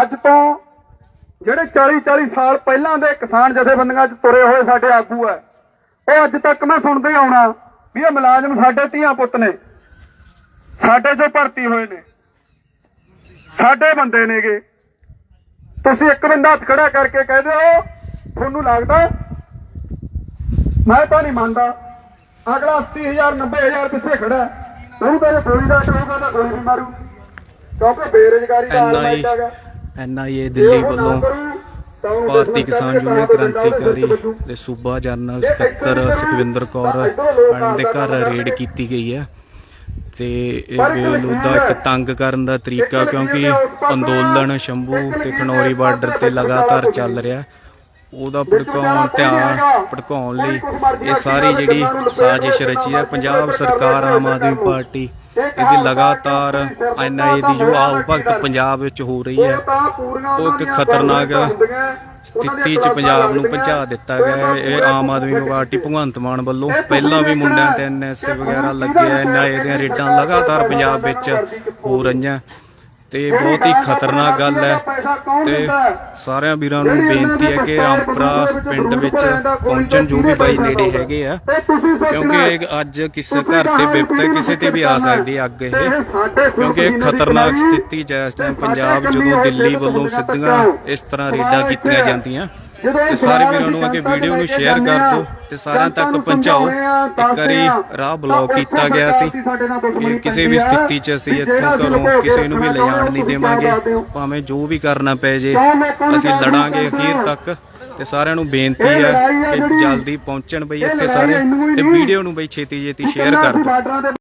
ਅੱਜ ਤੋਂ ਜਿਹੜੇ 40 40 ਸਾਲ ਪਹਿਲਾਂ ਦੇ ਕਿਸਾਨ ਜਥੇਬੰਦੀਆਂ 'ਚ ਤੁਰੇ ਹੋਏ ਸਾਡੇ ਆਗੂ ਆ ਉਹ ਅੱਜ ਤੱਕ ਮੈਂ ਸੁਣਦੇ ਆਉਣਾ ਵੀ ਇਹ ਮੁਲਾਜ਼ਮ ਸਾਡੇ ਧੀਆਂ ਪੁੱਤ ਨੇ ਸਾਡੇ ਜੋ ਭਰਤੀ ਹੋਏ ਨੇ ਸਾਡੇ ਬੰਦੇ ਨੇਗੇ। ਤੁਸੀਂ ਇੱਕ ਬੰਦਾ ਹੱਥ ਖੜਾ ਕਰਕੇ ਕਹਿ ਦਿਓ ਤੁਹਾਨੂੰ ਲੱਗਦਾ? ਮੈਂ ਤਾਂ ਨਹੀਂ ਮੰਨਦਾ। ਅਗਲਾ 80000 90000 ਪਿੱਛੇ ਖੜਾ ਹੈ। ਉਹਨੂੰ ਤਾਂ ਗੋਲੀ ਦਾ ਟੋਕਾ ਤਾਂ ਗੋਲੀ ਵੀ ਮਾਰੂ। ਕਿਉਂਕਿ ਬੇਰੁਜ਼ਗਾਰੀ ਦਾ ਹਾਲ ਐਨਆਈ ਹੈਗਾ। ਐਨਆਈਏ ਦਿੱਲੀ ਵੱਲੋਂ ਭਾਰਤੀ ਕਿਸਾਨ ਯੂਨੀਅਨ ਕ੍ਰਾਂਤੀਕਾਰੀ ਦੇ ਸੂਬਾ ਜਨਰਲ ਸਕੱਤਰ ਸੁਖਵਿੰਦਰ ਕੌਰ ਮੈਡਮ ਦੇ ਘਰ ਰੇਡ ਕੀਤੀ ਗਈ ਹੈ। ਤੇ ਇਹ ਬੇਲੂਦਾ ਇੱਕ ਤੰਗ ਕਰਨ ਦਾ ਤਰੀਕਾ ਕਿਉਂਕਿ ਅੰਦੋਲਨ ਸ਼ੰਭੂ ਤੇ ਖਨੌਰੀ ਬਾਰਡਰ ਤੇ ਲਗਾਤਾਰ ਚੱਲ ਰਿਹਾ ਉਹਦਾ ਭੜਕਾਉਣ ਧਿਆਨ ਭੜਕਾਉਣ ਲਈ ਇਹ ਸਾਰੀ ਜਿਹੜੀ ਸਾਜ਼ਿਸ਼ ਰਚੀ ਹੈ ਪੰਜਾਬ ਸਰਕਾਰ ਆਮ ਆਦਮੀ ਪਾਰਟੀ ਇਹਦੀ ਲਗਾਤਾਰ ਐਨਆਈਏ ਦੀ ਜੋ ਆਉ ਭਗਤ ਪੰਜਾਬ ਵਿੱਚ ਹੋ ਰਹੀ ਹੈ ਉਹ ਇੱਕ ਖਤਰਨਾਕ ਸਥਿਤੀ 'ਚ ਪੰਜਾਬ ਨੂੰ ਪਹੁੰਚਾ ਦਿੱਤਾ ਗਿਆ ਹੈ। ਇਹ ਆਮ ਆਦਮੀ ਪਾਰਟੀ ਭਗਵੰਤ ਮਾਨ ਵੱਲੋਂ ਪਹਿਲਾਂ ਵੀ ਮੁੰਡਿਆਂ ਤੇ ਐਨਐਸਏ ਵਗੈਰਾ ਲੱਗਿਆ ਐਨਆਈਏ ਦੀਆਂ ਰੇਡਾਂ ਲਗਾਤਾਰ ਪੰਜਾਬ ਵਿੱਚ ਹੋ। ਰਹੀਆਂ। ਤੇ ਬਹੁਤ ਹੀ ਖਤਰਨਾਕ ਗੱਲ ਹੈ ਤੇ ਸਾਰਿਆਂ ਵੀਰਾਂ ਨੂੰ ਬੇਨਤੀ ਹੈ ਕਿ ਰਾਮਪੁਰਾ ਪਿੰਡ ਵਿੱਚ ਪਹੁੰਚਣ ਜੋ ਵੀ ਬਾਈ ਨੇੜੇ ਹੈਗੇ ਆ। ਕਿਉਂਕਿ ਅੱਜ ਕਿਸੇ ਘਰ ਤੇ ਵਿਪਤ ਕਿਸੇ ਤੇ ਵੀ ਆ ਸਕਦੀ ਹੈ ਅੱਗ ਇਹ। ਕਿਉਂਕਿ ਖਤਰਨਾਕ ਸਥਿਤੀ ਟਾਈਮ ਪੰਜਾਬ ਜਦੋਂ ਦਿੱਲੀ ਵੱਲੋਂ ਸਿੱਧੀਆਂ ਇਸ ਤਰ੍ਹਾਂ ਰੇਡਾਂ ਕੀਤੀਆਂ ਜਾਂਦੀਆਂ। ਤੇ ਸਾਰੇ ਵੀਰਾਂ ਨੂੰ ਅੱਗੇ ਵੀਡੀਓ ਨੂੰ ਸ਼ੇਅਰ ਕਰ ਦਿਓ ਤੇ ਸਾਰਿਆਂ ਤੱਕ ਪਹੁੰਚਾਓ। ਇੱਕ ਵਾਰੀ ਰਾਹ ਬਲੌਕ ਕੀਤਾ ਗਿਆ ਸੀ ਕਿ ਕਿਸੇ ਵੀ ਸਥਿਤੀ 'ਚ ਅਸੀਂ ਇੱਥੋਂ ਘਰੋਂ ਕਿਸੇ ਨੂੰ ਵੀ ਲਿਜਾਣ ਨਹੀਂ ਦੇਵਾਂਗੇ। ਭਾਵੇਂ ਜੋ ਵੀ ਕਰਨਾ ਪੈ ਜੇ ਅਸੀਂ ਲੜਾਂਗੇ ਅਖੀਰ ਤੱਕ ਤੇ ਸਾਰਿਆਂ ਨੂੰ ਬੇਨਤੀ ਹੈ ਕਿ ਜਲਦੀ ਪਹੁੰਚਣ ਬਈ ਇੱਥੇ ਸਾਰੇ ਤੇ ਵੀਡੀਓ ਨੂੰ ਬਈ ਛੇਤੀ ਛੇਤੀ ਸ਼ੇਅਰ ਕਰ ਦਿਓ।